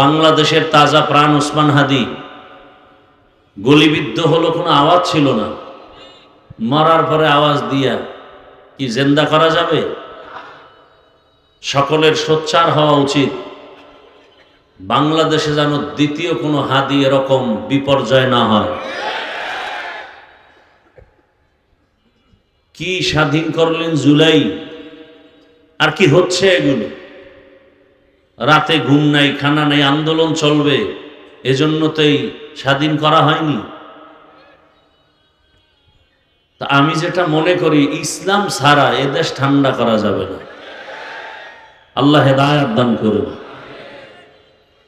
বাংলাদেশের তাজা প্রাণ ওসমান হাদি। গলিবিদ্ধ হলো কোনো আওয়াজ ছিল না। মরার পরে আওয়াজ দিয়া কি জেন্দা করা যাবে? সকলের সোচ্চার হওয়া উচিত। বাংলাদেশে যেন দ্বিতীয় কোনো হাদি এরকম বিপর্যয় না হয়। কি স্বাধীন করলেন জুলাই? আর কি হচ্ছে এগুলো? রাতে ঘুম নাই, খানা নাই, আন্দোলন চলবে। এজন্য তো এই স্বাধীন করা হয়নি। তা আমি যেটা মনে করি, ইসলাম ছাড়া এ দেশ ঠান্ডা করা যাবে না। আল্লাহ হেদায়াত দান করুন।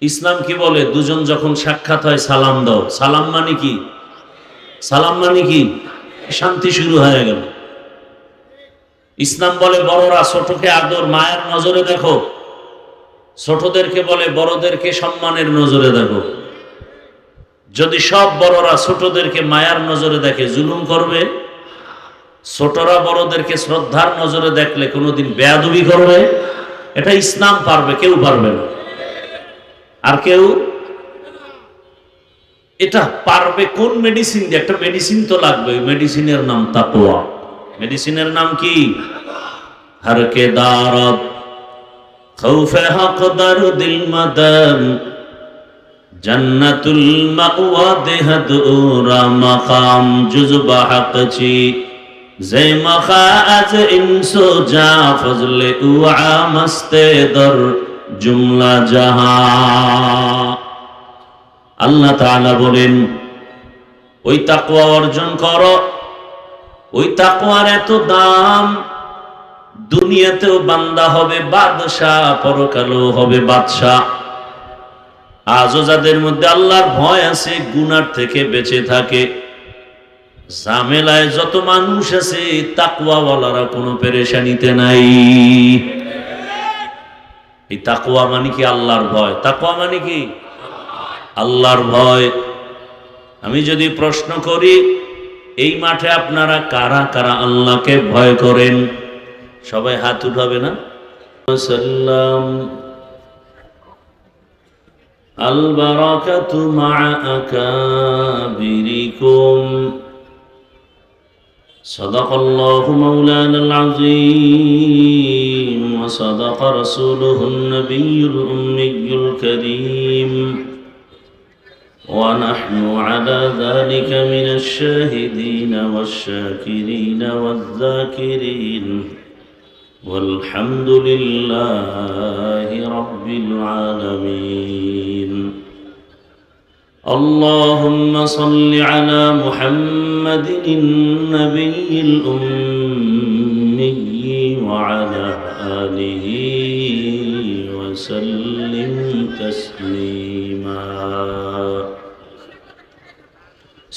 ইসলাম কি বলে? দুজন যখন সাক্ষাৎ হয়, সালাম দাও। সালাম মানে কি? সালাম মানে কি? শান্তি শুরু হয়ে গেল। ইসলাম বলে, বড়রা, ছোটকে আদর, মায়ের নজরে দেখো। ছোটদেরকে বলে, বড়দেরকে সম্মানের নজরে দেখো। যদি সব বড়রা ছোটদেরকে মায়ার নজরে দেখে, জুলুম করবে, ছোটরা বড়দেরকে শ্রদ্ধার নজরে দেখলে কোনোদিন বেয়াদবি করবে? এটা ইসলাম পারবে, কেউ পারবে না। আর কেউ? এটা পারবে কোন মেডিসিন দিয়ে? একটা মেডিসিন তো লাগবে, ওই মেডিসিনের নাম তাকোয়া মেডিসিনের নাম কি? হরকে দারত। খৌফে হক দারু দিল মদন, জন্নতুল মাওয়া দেহদ উরা মাকাম জুজবা হক ছি জে মখা আজ ইনসো যা ফজলে উআ মস্তে দর, জুমলা জাহা। আল্লাহ তাআলা বলেন, ওই তাকওয়া অর্জন করো। ওই তাকওয়ার এত দাম দুনিয়াতেও বান্দা হবে বাদশাহ, পরকালেও হবে বাদশাহ। আজও যাদের মধ্যে আল্লাহর ভয় আছে, গুনার থেকে বেঁচে থাকে। ঝামেলায় যত মানুষ আছে তাকুয়াওয়ালারা কোনো পেরেশানিতে নাই। এই তাকুয়া মানে কি? আল্লাহর ভয়। তাকুয়া মানে কি? আল্লাহর ভয়। আমি যদি প্রশ্ন করি, এই মাঠে আপনারা কারা কারা আল্লাহকে ভয় করেন? সবাই হাত উঠাবে না সাল্লাম আল বারাকাতু মা আকাবিরিকুম صدق الله مولانا العظيم وصدق رسوله النبي الأمي الكريم ونحن على ذلك من الشاهدين والشاكرين والذاكرين والحمد لله رب العالمين. اللهم صل على محمد النبي الأمي وعلى آله وسلم.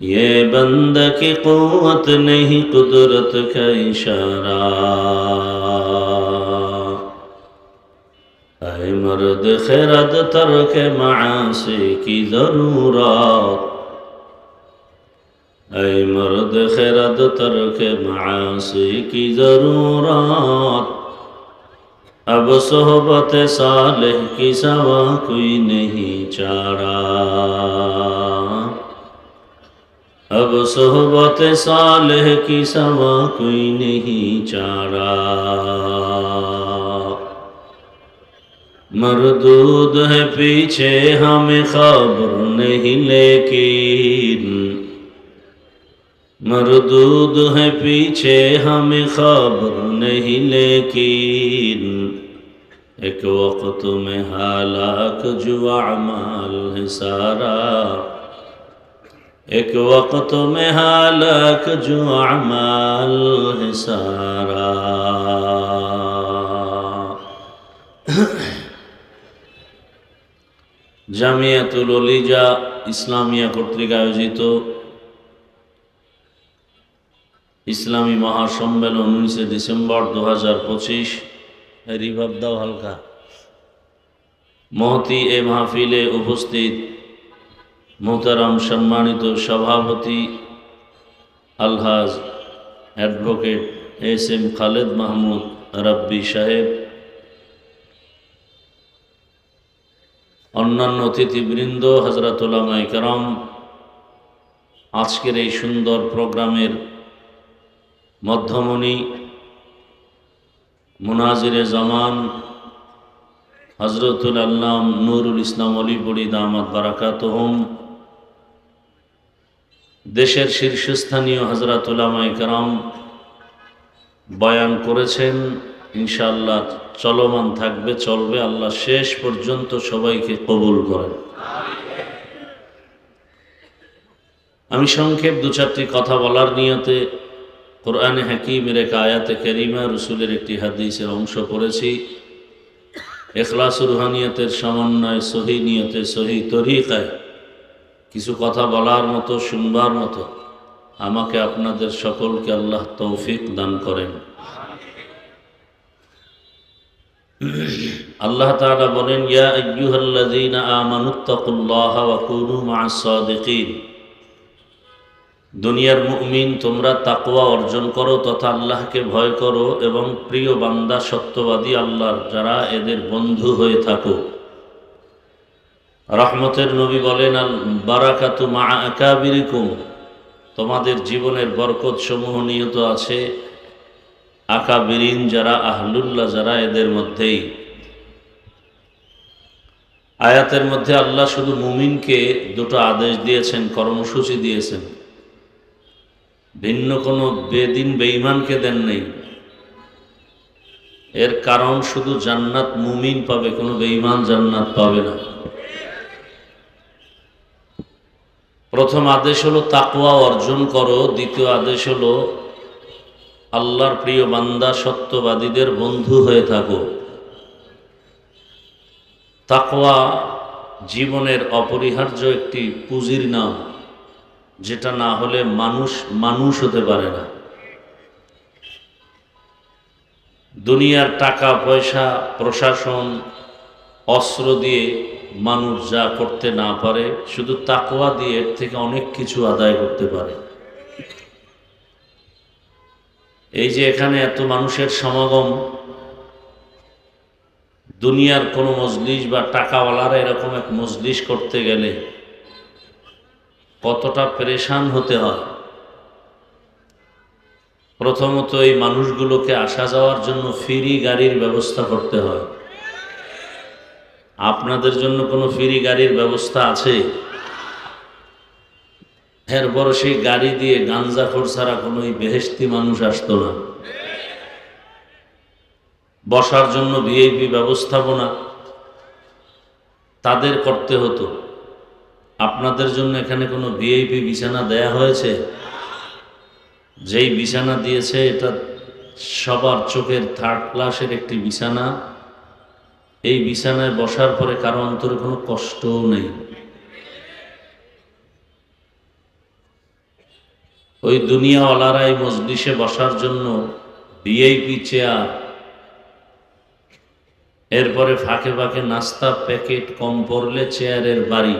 یہ بندہ کی قوت نہیں قدرت کا اشارہ اے مرد خیرد ترک معاصی کی ضرورات اے مرد خیرد ترک معاصی کی ضرورات اب صحبت صالح کی سوا کوئی نہیں چارہ اب صحبت صالح کی سوا کوئی نہیں چارا مردود ہے پیچھے ہمیں خبر نہیں لیکن مردود ہے پیچھے ہمیں خبر نہیں لیکن एक वक़्त میں حالات जुआ اعمال है सारा এক وقت মে হালক جو আমাল ہے জামিয়াতুল অলিজা ইসলামিয়া কর্তৃক আয়োজিত ইসলামী মহাসম্মেলন উনিশে ডিসেম্বর দু হাজার পঁচিশ রিভাব দাও হালকা মহতি এ মাহফিলে উপস্থিত মোহতারাম সম্মানিত সভাপতি, আলহাজ advocate S M Khaled Mahmud Rabbi সাহেব, অন্যান্য অতিথিবৃন্দ হজরতুল্লামাই কারাম, আজকের এই সুন্দর প্রোগ্রামের মধ্যমণি মুনাজিরে জামান হজরতুল আল্লাম নুরুল ইসলাম অলিবড়ি দামাত বারাকাতহম দেশের শীর্ষস্থানীয় হজরতুল্লামাই কারাম বয়ান করেছেন, ইনশাআল্লাহ চলমান থাকবে, চলবে, আল্লাহ শেষ পর্যন্ত সবাইকে কবুল করেন। আমি সংক্ষেপ দু চারটি কথা বলার নিয়তে কোরআনে হাকিমের এক আয়াতে কেরিমা রসুলের একটি হাদিসের অংশ পড়েছি। এখলাস রুহানিয়তের সমন্বয়, সহি নিয়তে, সহি তরিকায় কিছু কথা বলার মতো, শুনবার মতো, আমাকে আপনাদের সকলকে আল্লাহ তৌফিক দান করেন। আল্লাহ তাআলা বলেন, ইয়া দুনিয়ার মুমিন, তোমরা তাকওয়া অর্জন করো তথা আল্লাহকে ভয় করো এবং প্রিয় বান্দা সত্যবাদী আল্লাহর, যারা এদের বন্ধু হয়ে থাকো। রহমতের নবী বলেন, আল বারাকাতু মা আকাবিরিকুম। তোমাদের জীবনের বরকত সমূহ নিয়ত আছে। আকাবিরিন যারা আহলুল্লাহ, যারা এদের মধ্যেই। আয়াতের মধ্যে আল্লাহ শুধু মুমিনকে দুটো আদেশ দিয়েছেন, কর্মসূচি দিয়েছেন। ভিন্ন কোনো বেদিন, বেঈমানকে দেন নেই। এর কারণ শুধু জান্নাত মুমিন পাবে, কোনো বেঈমান জান্নাত পাবে না। প্রথম আদেশ হলো তাকুয়া অর্জন করো, দ্বিতীয় আদেশ হলো আল্লাহর প্রিয় বান্দা সত্যবাদীদের বন্ধু হয়ে থাকো। তাকওয়া জীবনের অপরিহার্য একটি পুঁজির নাম, যেটা না হলে মানুষ মানুষ হতে পারে না। দুনিয়ার টাকা, পয়সা, প্রশাসন অস্ত্র দিয়ে মানুষ যা করতে না পারে, শুধু তাকওয়া দিয়ে এর থেকে অনেক কিছু আদায় করতে পারে। এই যে এখানে এত মানুষের সমাগম, দুনিয়ার কোনো মজলিস বা টাকাওয়ালারা এরকম এক মজলিস করতে গেলে কতটা পরেশান হতে হয়। প্রথমত এই মানুষগুলোকে আসা যাওয়ার জন্য ফ্রি গাড়ির ব্যবস্থা করতে হয়। আপনাদের জন্য কোনো ফ্রি গাড়ির ব্যবস্থা আছে? এরপর সেই গাড়ি দিয়ে গাঞ্জা খোর ছাড়া কোনো বেহেস্তি মানুষ আসতো না। বসার জন্য ভিআইপি ব্যবস্থাপনা। তাদের করতে হতো। আপনাদের জন্য এখানে কোনো ভিআইপি বিছানা দেয়া হয়েছে? যেই বিছানা দিয়েছে, এটা সবার চোখের থার্ড ক্লাসের একটি বিছানা। এই বিছানায় বসার পরে কারও অন্তরে কোনো কষ্টও নেই। ওই দুনিয়াওয়ালারা এই মজলিসে বসার জন্য ভিআইপি চেয়ার, এরপরে ফাঁকে ফাঁকে নাস্তা প্যাকেট, কম পড়লে চেয়ারের বাড়ি।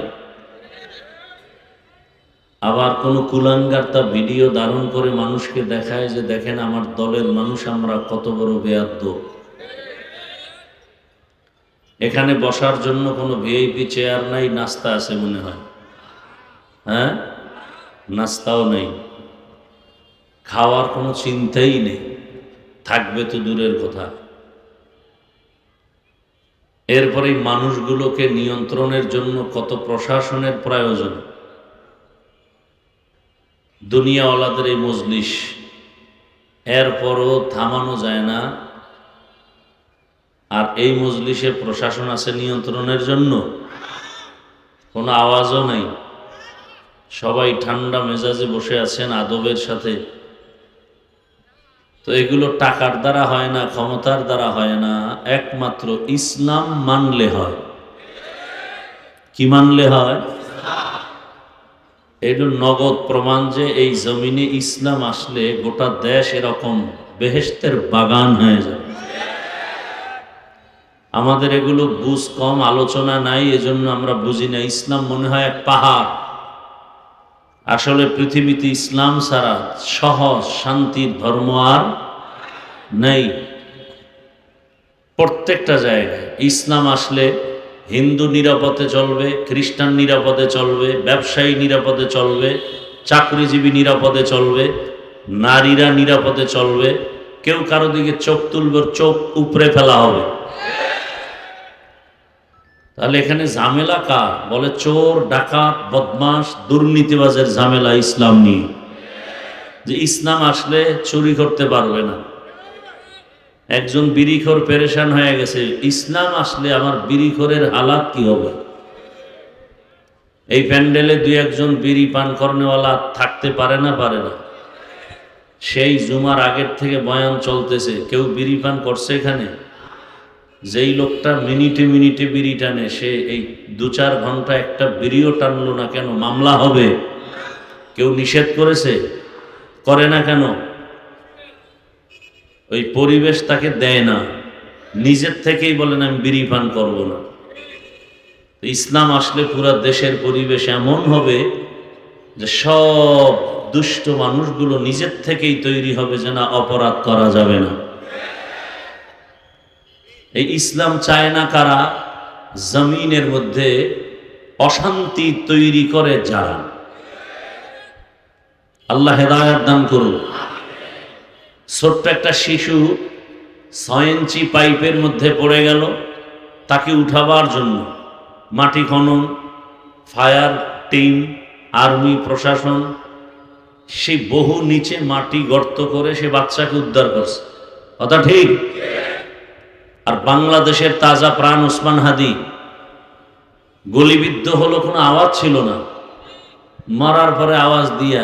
আবার কোনো কুলাঙ্গার তা ভিডিও ধারণ করে মানুষকে দেখায় যে দেখেন আমার দলের মানুষ, আমরা কত বড় বেয়াদ্দ এখানে বসার জন্য কোনো ভিআইপি চেয়ার নাই, নাস্তা আছে মনে হয়। হ্যাঁ? নাস্তাও নেই। খাওয়ার কোনো চিন্তাই নেই। থাকবে তো দূরের কথা। এরপরে মানুষগুলোকে নিয়ন্ত্রণের জন্য কত প্রশাসনের প্রয়োজন। দুনিয়াওয়ালাদের এই মজলিস। এরপরও থামানো যায় না। আর এই মজলিসে প্রশাসন আছে নিয়ন্ত্রণের জন্য। কোনো আওয়াজও নাই। সবাই ঠান্ডা মেজাজে বসে আছেন আদবের সাথে। তো এগুলো টাকার দ্বারা হয় না, ক্ষমতার দ্বারা হয় না। একমাত্র ইসলাম মানলে হয়। কি মানলে হয়? এটা নগদ প্রমাণ যে এই জমিনে ইসলাম আসলে গোটা দেশ এরকম বেহেস্তের বাগান হয়ে যাবে। আমাদের এগুলো বুঝ কম, আলোচনা নাই, এজন্য আমরা বুঝি না। ইসলাম মনে হয় এক পাহাড়। আসলে পৃথিবীতে ইসলাম ছাড়া সহজ, শান্তির ধর্ম আর নেই। প্রত্যেকটা জায়গায় ইসলাম আসলে হিন্দু নিরাপদে চলবে, খ্রিস্টান নিরাপদে চলবে, ব্যবসায়ী নিরাপদে চলবে, চাকরিজীবী নিরাপদে চলবে, নারীরা নিরাপদে চলবে, কেউ কারও দিকে চোখ তুলবে, চোখ উপরে ফেলা হবে। তাহলে এখানে ঝামেলা কার? বলে চোর, ডাকাত বদমাস দুর্নীতিবাজের ঝামেলা ইসলাম নিয়ে। যে ইসলাম আসলে চুরি করতে পারবে না। একজন বিড়িখোর পেরেশান হয়ে গেছে। ইসলাম আসলে আমার বিড়িখোরের হালাত কি হবে? এই প্যান্ডেলে দুই একজন বিড়ি পান করনেওয়ালা থাকতে পারে না পারে না। সেই জুমার আগের থেকে বয়ান চলতেছে। কেউ বিড়ি পান করছে এখানে? যেই লোকটা মিনিটে মিনিটে বিড়ি টানে, সে এই দু চার ঘণ্টা একটা বিড়িও টানলো না কেন? মামলা হবে। কেউ নিষেধ করেছে? করে না কেন? ওই পরিবেশ তাকে দেয় না। নিজের থেকেই বলেন, আমি বিড়ি পান করব না। ইসলাম আসলে পুরা দেশের পরিবেশ এমন হবে যে সব দুষ্ট মানুষগুলো নিজের থেকেই তৈরি হবে যে না অপরাধ করা যাবে না। এই ইসলাম চায় না কারা? জমিনের মধ্যে অশান্তি তৈরি করে যারা। আল্লাহ হেদায়ত দান করুন। ছোট্ট একটা শিশু ছয় ইঞ্চি পাইপের মধ্যে পড়ে গেল, তাকে উঠাবার জন্য মাটি খনন, ফায়ার টিম, আর্মি, প্রশাসন সেই বহু নিচে মাটি গর্ত করে সে বাচ্চাকে উদ্ধার করছে। কথা ঠিক? আর বাংলাদেশের তাজা প্রাণ ওসমান হাদি, গলিবিদ্ধ হলো কোনো আওয়াজ ছিল না। মরার পরে আওয়াজ দিয়া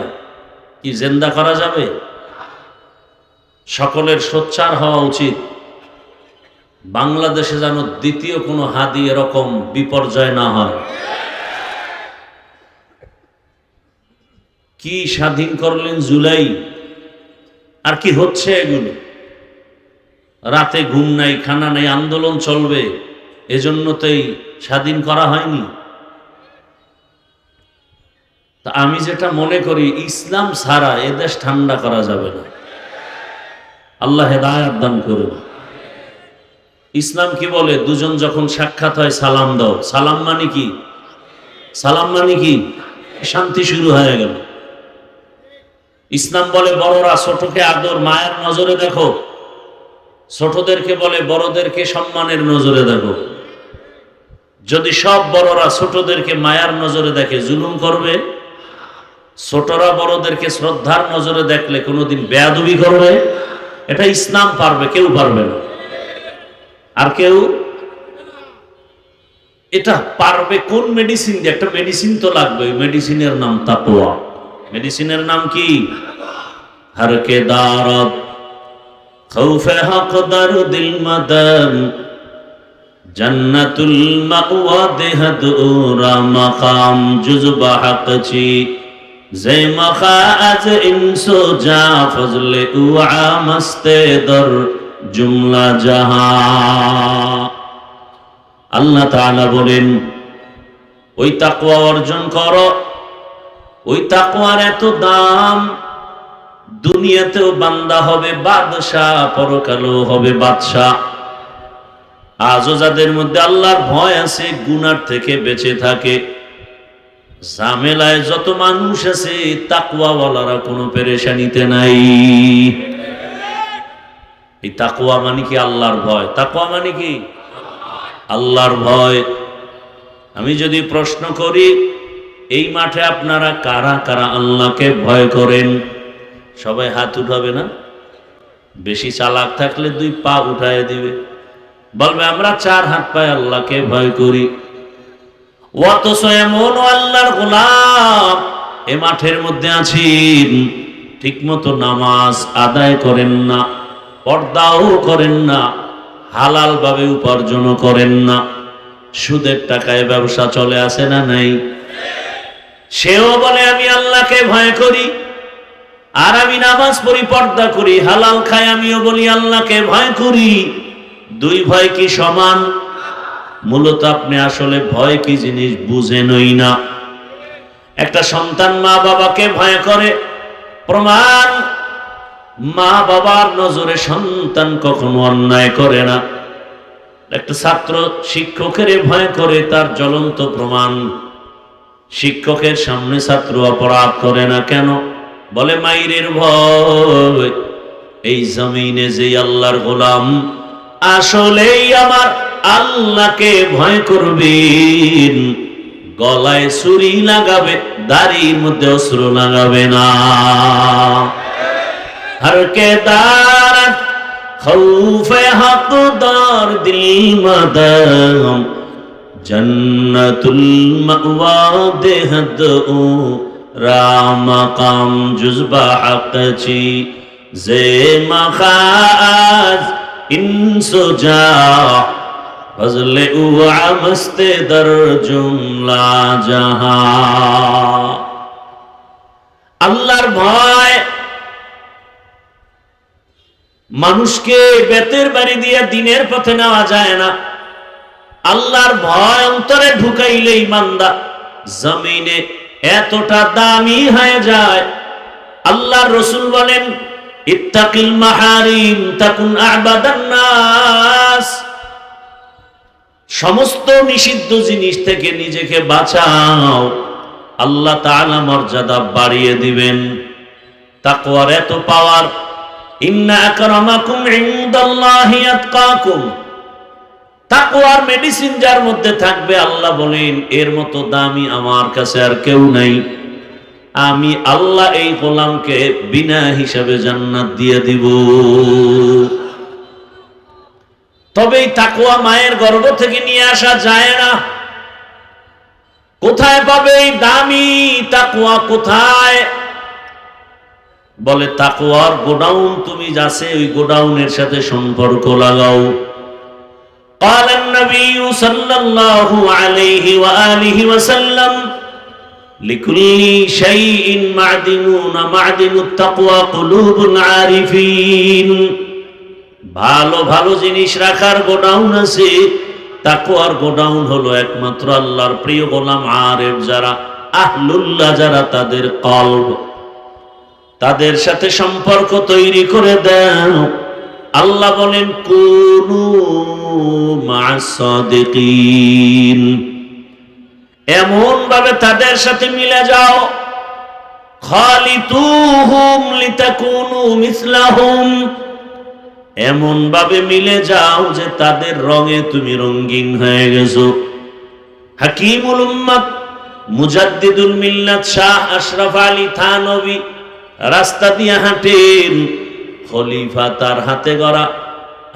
কি জেন্দা করা যাবে? সকলের সোচ্চার হওয়া উচিত। বাংলাদেশে যেন দ্বিতীয় কোনো হাদি এরকম বিপর্যয় না হয়। কি স্বাধীন করলেন জুলাই? আর কি হচ্ছে এগুলো? রাতে ঘুম নাই, খানা নাই, আন্দোলন চলবে। এজন্য তো এই স্বাধীন করা হয়নি। তা আমি যেটা মনে করি, ইসলাম ছাড়া এদেশ ঠান্ডা করা যাবে না। আল্লাহ হেদায়াত দান করুন। ইসলাম কি বলে? দুজন যখন সাক্ষাৎ হয়, সালাম দাও। সালাম মানে কি? সালাম মানে কি? শান্তি শুরু হয়ে গেল। ইসলাম বলে, বড়রা, ছোটকে আদর, মায়ের নজরে দেখো। ছোটদেরকে বলে, বড়দেরকে সম্মানের নজরে দেখো। যদি সব বড়রা ছোটদেরকে মায়ার নজরে দেখে, জুলুম করবে, ছোটরা বড়দেরকে শ্রদ্ধার নজরে দেখলে কোনোদিন বেয়াদুবি করবে? এটা ইসলাম পারবে, কেউ পারবে না। আর কেউ? এটা পারবে কোন মেডিসিন দিয়ে? একটা মেডিসিন তো লাগবে মেডিসিনের নাম তাকোয়া মেডিসিনের নাম কি? হরকে দারত। খৌফে হক দারু দিল মাদাম জান্নাতুল মাওয়া দেহদ উরা মাকাম জুজবা হকচি যে মখা আজ ইনসো যা ফজলে উআ মস্তে দর জুমলা জাহা আল্লাহ তাআলা বলেন ওই তাকওয়া অর্জন করো ওই তাকওয়ার এত দাম দুনিয়াতেও বান্দা হবে বাদশাহ, পরকালেও হবে বাদশাহ। আজও যাদের মধ্যে আল্লাহর ভয় আছে, গুনার থেকে বেঁচে থাকে। ঝামেলায় যত মানুষ আছে তাকুয়াওয়ালারা কোনো পেরেশানিতে নাই। এই তাকুয়া মানে কি আল্লাহর ভয়? তাকুয়া মানে কি? আল্লাহর ভয়। আমি যদি প্রশ্ন করি, এই মাঠে আপনারা কারা কারা আল্লাহকে ভয় করেন? সবাই হাত উঠাবে না। বেশি চালাক থাকলে দুই পা উঠায় দিবে। বলবে, আমরা চার হাত পায়ে আল্লাহকে ভয় করি। অথচ এমন আল্লাহর গোলাম এ মাঠের মধ্যে আছেন। ঠিক মতো নামাজ আদায় করেন না, পর্দাও করেন না হালাল ভাবে উপার্জন করেন না। সুদের টাকায় ব্যবসা চলে, আসে না নাই? সেও বলে, আমি আল্লাহকে ভয় করি। আর আমি নামাজ পড়ি, পর্দা করি, হালাল খাই, আমিও বলি, আল্লাহকে ভয় করি। দুই ভয় কি সমান? মূলত আপনি আসলে ভয় কি জিনিস বুঝেনই না। একটা সন্তান মা বাবাকে ভয় করে। প্রমাণ মা বাবার নজরে সন্তান কখনো অন্যায় করে না। একটা ছাত্র শিক্ষকের ভয় করে, তার জ্বলন্ত প্রমাণ। শিক্ষকের সামনে ছাত্র অপরাধ করে না কেন? বলে, মাইরের ভয়, এই জমিনে যে আল্লাহর গোলাম, আসলেই আমার আল্লাহকে ভয় করবেন। গলায় চুরি লাগাবে, দাড়ির মধ্যে অস্ত্র লাগাবে না। হর কে দার খৌফে হাত দর দিল মাদাম, জন্নতুল মাওয়া দেহদ ও রামকাম জুজবা হাকচি জে মখাজ ইনসো যা, ফজল উমস্তে দর জুমলা জাহা। আল্লাহর ভয়, মানুষকে বেতের বাড়ি দিয়ে দিনের পথে নেওয়া যায় না। আল্লাহর ভয় অন্তরে ঢুকাইলে ইমানদা জমিনে এতটা দামি হয়ে যায়। আল্লাহর রসুল বলেন, ইত্তাকিল মাহারিম তাকুন নাস। সমস্ত নিষিদ্ধ জিনিস থেকে নিজেকে বাঁচাও। আল্লাহ তাআলা মর্যাদা বাড়িয়ে দিবেন। তাকওয়ার এত পাওয়ার ইন্না তাকওয়ার মেডিসিন যার মধ্যে থাকবে, আল্লাহ বলেন, এর মতো দামি আমার কাছে আর কেউ নাই। আমি আল্লাহ এই গোলামকে বিনা হিসাবে জান্নাত দিয়ে দিব। তবে এই তাকওয়া মায়ের গর্ভ থেকে নিয়ে আসা যায় না। কোথায় পাবে এই দামি তাকুয়া কোথায়? বলে, তাকওয়ার গোডাউন তুমি যাচ্ছে, ওই গোডাউনের সাথে সম্পর্ক লাগাও। قال النبي صلى الله عليه وآله وسلم لكل شيء معدنون معدن التقوى قلوب العارفين ভালো ভালো জিনিস রাখার গোডাউন আছে তাকওয়ার গোডাউন হলো একমাত্র আল্লাহর প্রিয় গোলাম আরেফ যারা আহলুল্লাহ যারা তাদের কলব তাদের সাথে সম্পর্ক তৈরি করে দাও আল্লাহ বলেন, কোনু মাসাদিকিন এমন ভাবে তাদের সাথে মিলে যাও। খালিতুহুম লিতাকুনু মিসলাহুম। এমন ভাবে মিলে যাও যে তাদের রঙে তুমি রঙিন হয়ে গেছো। হাকিমুল উম্মত মুজাদ্দিদুল মিল্লাত শাহ আশরাফ আলী থানবী রাস্তা দিয়ে হাঁটেন। খলিফা তার হাতে গড়া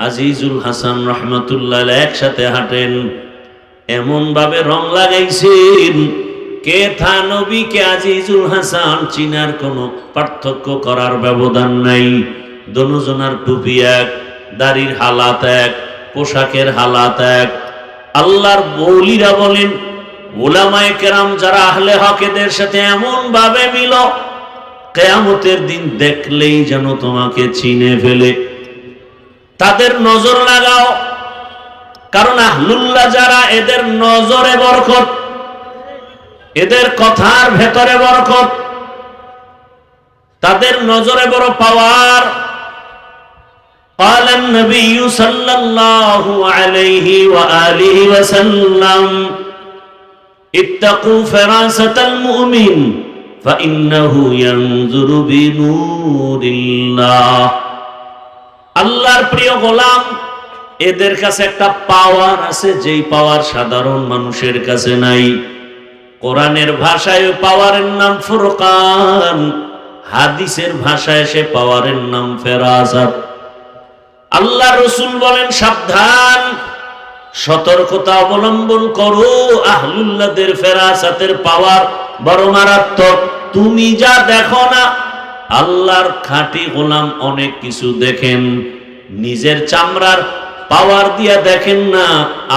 আজিজুল হাসান রহমতুল্লাহ একসাথে হাঁটেন। এমন ভাবে রং লাগাইছেন, কে থানবী কে আজিজুল হাসান, চিনার কোনো পার্থক্য করার ব্যবধান নাই। দনুজনার টুপি এক, দাড়ির হালাত এক, পোশাকের হালাত এক। আল্লাহর বৌলিরা বলেন, ওলামায়ে কেরাম যারা আহলে হকেদের সাথে এমন ভাবে মিল কেয়ামতের দিন দেখলেই যেন তোমাকে চিনে ফেলে তাদের নজর লাগাও কারণ আহলুল্লাহ যারা এদের নজরে বরকত এদের কথার ভেতরে বরকত তাদের নজরে বড় পাওয়ার قال النبي صلى الله عليه وآله وسلم اتقوا فراسة المؤمن فإنه ينظر بنور الله আল্লাহর প্রিয় গোলাম এদের কাছে একটা পাওয়ার আছে যেই পাওয়ার সাধারণ মানুষের কাছে নাই কোরআনের ভাষায় ওই পাওয়ারের নাম ফুরকান হাদিসের ভাষায় সে পাওয়ারের নাম ফেরাজাত আল্লাহ রসুল বলেন সাবধান সতর্কতা অবলম্বন করো আহলুল্লাদের ফেরাসাতের পাওয়ার বড় মারাত্মক। তুমি যা দেখো না, আল্লাহর খাঁটি গোলাম অনেক কিছু দেখেন। নিজের চামড়ার পাওয়ার দিয়া দেখেন না,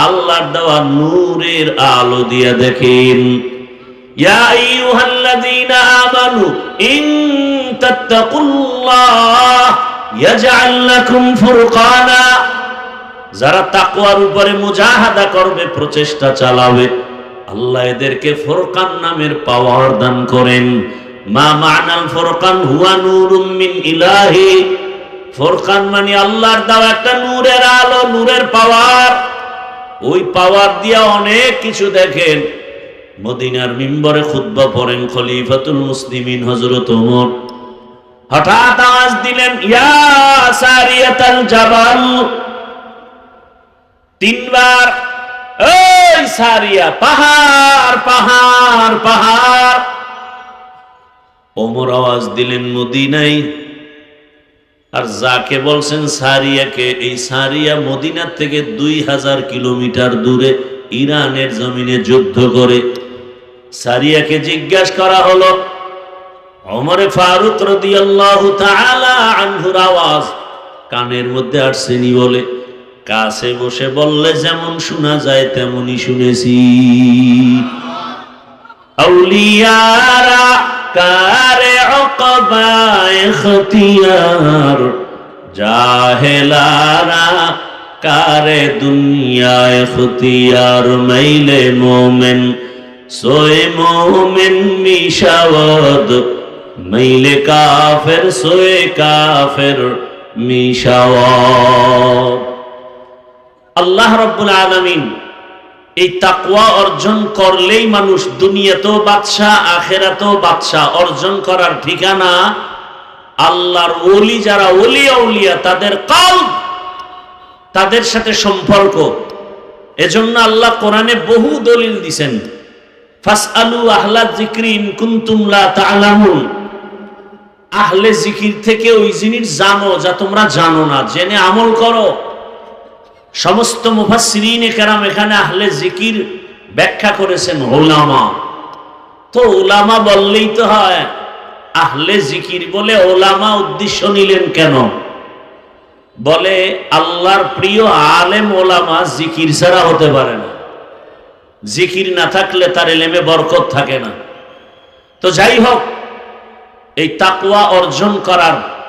আল্লাহর দেওয়া নূরের আলো দিয়া দেখেন। যারা তাকুয়ার উপরে মুজাহাদা করবে, প্রচেষ্টা চালাবে। আল্লাহ এদেরকে ফোরকান নামের পাওয়ার দান করেন। মা মানাল ফোরকান হুয়া নূরুম মিন ইলাহি। ফোরকান মানে আল্লাহর দাও একটা নূরের আলো, নূরের পাওয়ার। ওই পাওয়ার দিয়া অনেক কিছু দেখেন। মদিনার মিম্বরে খুতবা পড়েন খলিফাতুল মুসলিমিন হযরত ওমর। হঠাৎ আওয়াজ দিলেন, ইয়া সারিয়াতাল জাবাল। তিনবার এই সারিয়া, পাহাড় পাহাড় পাহাড়। ওমর আওয়াজ দিলেন মদিনাই আর যাকে বলছেন, সারিয়াকে। এই সারিয়া মদিনার থেকে দুই হাজার কিলোমিটার দূরে ইরানের জমিনে যুদ্ধ করে। সারিয়াকে জিজ্ঞাসা করা হলো অমরে ফারুক রাদিয়াল্লাহু তাআলা আনহুর আওয়াজ কানের মধ্যে আসছেনি বলে? কাছে বসে বললে যেমন শোনা যায় তেমনই শুনেছি। আউলিয়ারা কারে অকবায় খতিয়ার, জাহেলারা কারে দুনিয়ায় খতিয়ার, মাইলে মোমেন, সোয়ে মোমেন মিশাওয়াদ মাইলে কাফের, সোয়ে কাফের মিশাওয়াদ আল্লাহ রব্বুল আলমিন এই তাকুয়া অর্জন করলেই মানুষ দুনিয়াতেও বাদশাহ, আখেরাতেও বাদশাহ অর্জন করার ঠিকানা আল্লাহর ওলি যারা ওলিয়া উলিয়া তাদের কাল তাদের সাথে সম্পর্ক। এজন্য আল্লাহ কোরআনে বহু দলিল দিছেন। জিক্রিন আহলে জিকির থেকে ওই জিনিস জানো যা তোমরা জানো না, জেনে আমল করো। সমস্ত মুফাসসিরিন কেরাম এখানে আহলে জিকির ব্যাখ্যা করেছেন ওলামা তো ওলামা বললেই তো হয়, আহলে জিকির বলে ওলামা উদ্দেশ্য নিলেন কেন? বলে, আল্লাহর প্রিয় আলেম ওলামা জিকির ছাড়া হতে পারে না। জিকির না থাকলে তার এলেমে বরকত থাকে না। তো যাই হোক, এই তাকুয়া অর্জন করার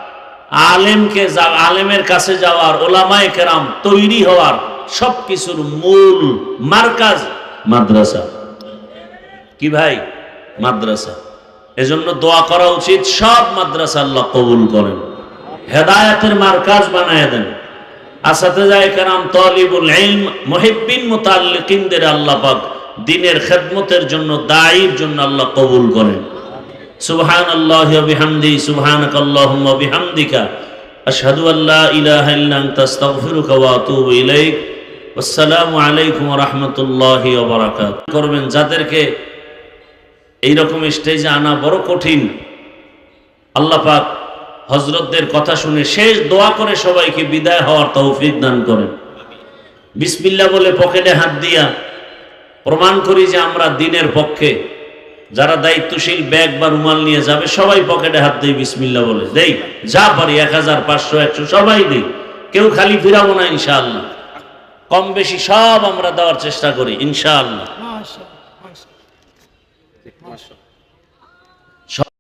আলেমকে আলেমের কাছে যাওয়ার, ওলামায় কেরাম তৈরি হওয়ার সব কিছুর মূল মার্কাজ মাদ্রাসা। কি ভাই? মাদ্রাসা। এজন্য দোয়া করা উচিত, সব মাদ্রাসা আল্লাহ কবুল করেন। হেদায়াতের মার্কাজ বানায় দেন। আসাতে যায় কেরাম, তলিবুল ইলম, মুহিব্বিন, মুতাল্লিকিনদের আল্লাহ পাক দিনের খেদমতের জন্য, দায়ীর জন্য আল্লাহ কবুল করেন। সুবহান আল্লাহ বিহামদি সুবহানাক আল্লাহুম্মা বিহামদিকা, আশহাদু আল্লা ইলাহা ইল্লা আনতা, আস্তাগফিরুকা ওয়া আতুবু ইলাইক। আসসালামু আলাইকুম ওয়া ওয়া বারাকাতুহু। করবেন যাদেরকে এই রকম স্টেজে আনা বড় কঠিন। আল্লাহ পাক হজরতদের কথা শুনে শেষ দোয়া করে সবাইকে বিদায় হওয়ার তৌফিক দান করেন। বিসমিল্লাহ বলে পকেটে হাত দিয়া প্রমাণ করি যে আমরা দিনের পক্ষে যারা দায়িত্বশীল, ব্যাগ বা রুমাল নিয়ে যাবে, সবাই পকেটে হাত দেই বিসমিল্লা বলে। দেই, যা পারি এক হাজার পাঁচশো, একশো, সবাই দেই। কেউ খালি ফিরাবো না, ইনশাআল্লাহ। কম বেশি সব আমরা দেওয়ার চেষ্টা করি, ইনশাআল্লাহ।